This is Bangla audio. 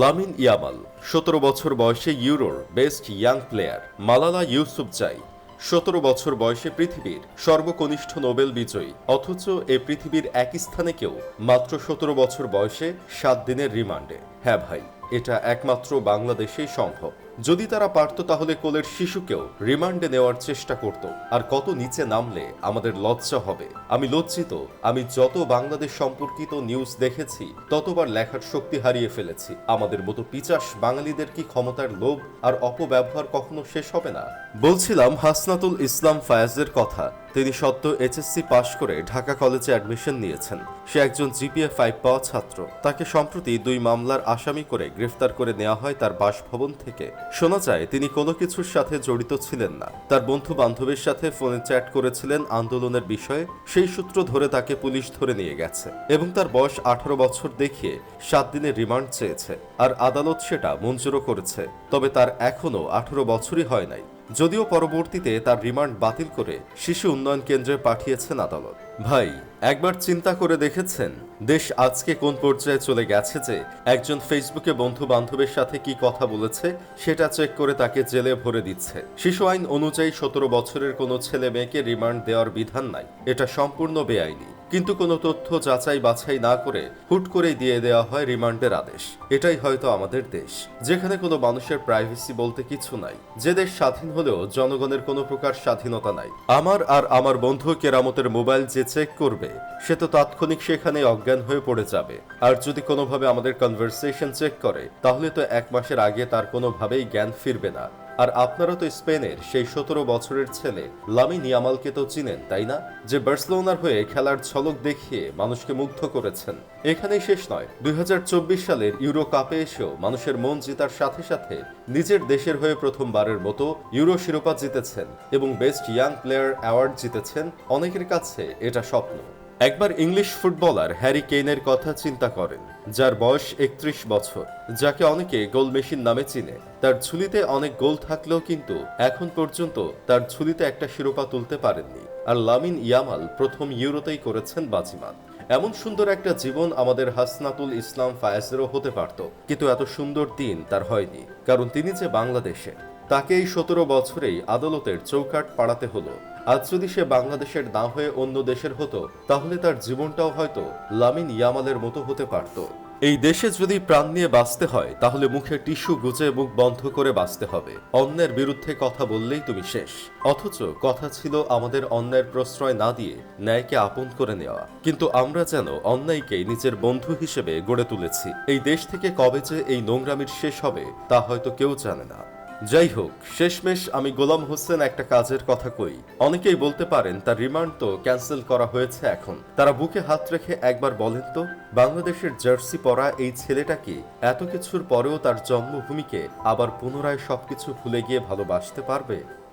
লামিন ইয়ামাল, সতেরো বছর বয়সে ইউরোর best young player. Malala Yousafzai, সতেরো বছর বয়সে পৃথিবীর সর্বকনিষ্ঠ নোবেল বিজয়ী। অথচ এ পৃথিবীর এক স্থানে কেউ মাত্র সতেরো বছর বয়সে সাত দিনের রিমান্ডে। হ্যাঁ ভাই, এটা একমাত্র বাংলাদেশেই সম্ভব। যদি তারা পারত তাহলে কোলের শিশুকেও রিমান্ডে নেওয়ার চেষ্টা করত। আর কত নিচে নামলে আমাদের লজ্জা হবে। আমি লজ্জিত, আমি যত বাংলাদেশ সম্পর্কিত নিউজ দেখেছি, ততবার লেখার শক্তি হারিয়ে ফেলেছি। আমাদের মতো পিচাস বাঙালিদের কি ক্ষমতার লোভ আর অপব্যবহার কখনো শেষ হবে না? বলছিলাম হাসনাতুল ইসলাম ফায়াজের কথা। তিনি সদ্য এইচএসসি পাশ করে ঢাকা কলেজে অ্যাডমিশন নিয়েছেন। সে একজন জিপিএ ফাইভ পাওয়া ছাত্র। তাকে সম্প্রতি দুই মামলার আসামি করে গ্রেফতার করে নেওয়া হয় তার বাসভবন থেকে। শোনা যায়, তিনি কোনো কিছুর সাথে জড়িত ছিলেন না। তার বন্ধু বান্ধবের সাথে ফোনে চ্যাট করেছিলেন আন্দোলনের বিষয়ে, সেই সূত্র ধরে তাকে পুলিশ ধরে নিয়ে গেছে এবং তার বয়স আঠারো বছর দেখিয়ে সাত দিনের রিমান্ড চেয়েছে। আর আদালত সেটা মঞ্জুরও করেছে, তবে তার এখনও আঠারো বছরই হয় নাই। যদিও পরবর্তীতে তার রিমান্ড বাতিল করে শিশু উন্নয়ন কেন্দ্রে পাঠিয়েছেন আদালত। ভাই, একবার চিন্তা করে দেখেছেন দেশ আজকে কোন পর্যায়ে চলে গেছে যে একজন ফেসবুকে বন্ধু বান্ধবের সাথে কি কথা বলেছে, সেটা চেক করে তাকে জেলে ভরে দিচ্ছে। শিশু আইন অনুযায়ী সতেরো বছরের কোনো ছেলে মেয়েকে রিমান্ড দেওয়ার বিধান নাই। এটা সম্পূর্ণ বেআইনি। কিন্তু কোনো তথ্য যাচাই বাছাই না করে হুট করেই দিয়ে দেওয়া হয় রিমান্ডের আদেশ। এটাই হয়তো আমাদের দেশ। যেখানে কোনো মানুষের প্রাইভেসি বলতে কিছু নাই। যে দেশ স্বাধীন হলেও জনগণের কোনো প্রকার স্বাধীনতা নাই। আমার আর আমার বন্ধু কেরামতের মোবাইল যে চেক করবে, সে তো তাৎক্ষণিক সেখানে অজ্ঞান হয়ে পড়ে যাবে। আর যদি কোনোভাবে আমাদের কনভারসেশন চেক করে, তাহলে তো এক মাসের আগে তার কোনোভাবেই জ্ঞান ফিরবে না। আর আপনারা তো স্পেনের সেই সতেরো বছরের ছেলে। লামিন ইয়ামালকে তো চিনেন, তাই না? যে বার্সেলোনার হয়ে খেলার ছলক দেখিয়ে মানুষকে মুগ্ধ করেছেন। এখানেই শেষ নয়, দুই সালের ইউরো কাপে এসেও মানুষের মন জেতার সাথে সাথে নিজের দেশের হয়ে প্রথমবারের মতো ইউরো শিরোপা জিতেছেন এবং বেস্ট ইয়াং প্লেয়ার অ্যাওয়ার্ড জিতেছেন অনেকের কাছে এটা স্বপ্ন। একবার ইংলিশ ফুটবলার হ্যারি কেইনের কথা চিন্তা করেন, যার বয়স একত্রিশ বছর, যাকে অনেকে গোল মেশিন নামে চিনে। তার ঝুলিতে অনেক গোল থাকলেও কিন্তু এখন পর্যন্ত তার ঝুলিতে একটা শিরোপা তুলতে পারেননি। আর লামিন ইয়ামাল প্রথম ইউরোতেই করেছেন বাজিমাত। এমন সুন্দর একটা জীবন আমাদের হাসনাতুল ইসলাম ফায়াজেরও হতে পারত, কিন্তু এত সুন্দর দিন তার হয়নি, কারণ তিনি যে বাংলাদেশের। তাকে এই সতেরো বছরেই আদালতের চৌকাট পাড়াতে হলো। আজ যদি সে বাংলাদেশের না হয়ে অন্য দেশের হতো, তাহলে তার জীবনটাও হয়তো লামিন ইয়ামালের মতো হতে পারত। এই দেশে যদি প্রাণ নিয়ে বাঁচতে হয়, তাহলে মুখে টিস্যু গুজে মুখ বন্ধ করে বাঁচতে হবে। অন্যের বিরুদ্ধে কথা বললেই তুমি শেষ। অথচ কথা ছিল আমাদের অন্যায়ের প্রশ্রয় না দিয়ে ন্যায়কে আপন করে নেওয়া। কিন্তু আমরা যেন অন্যায়কে নিজের বন্ধু হিসেবে গড়ে তুলেছি। এই দেশ থেকে কবে যে এই নোংরামির শেষ হবে, তা হয়তো কেউ জানে না। যাই হোক শেষমেশ আমি গোলাম হোসেন একটা কাজের কথা কই। অনেকেই বলতে পারেন, তার রিমান্ড তো ক্যান্সেল করা হয়েছে এখন। তারা বুকে হাত রেখে একবার বলেন তো, বাংলাদেশের জার্সি পরা এই ছেলেটাকে এত কিছুর পরেও তার জন্মভূমিকে আবার পুনরায় সবকিছু ভুলে গিয়ে ভালোবাসতে পারবে?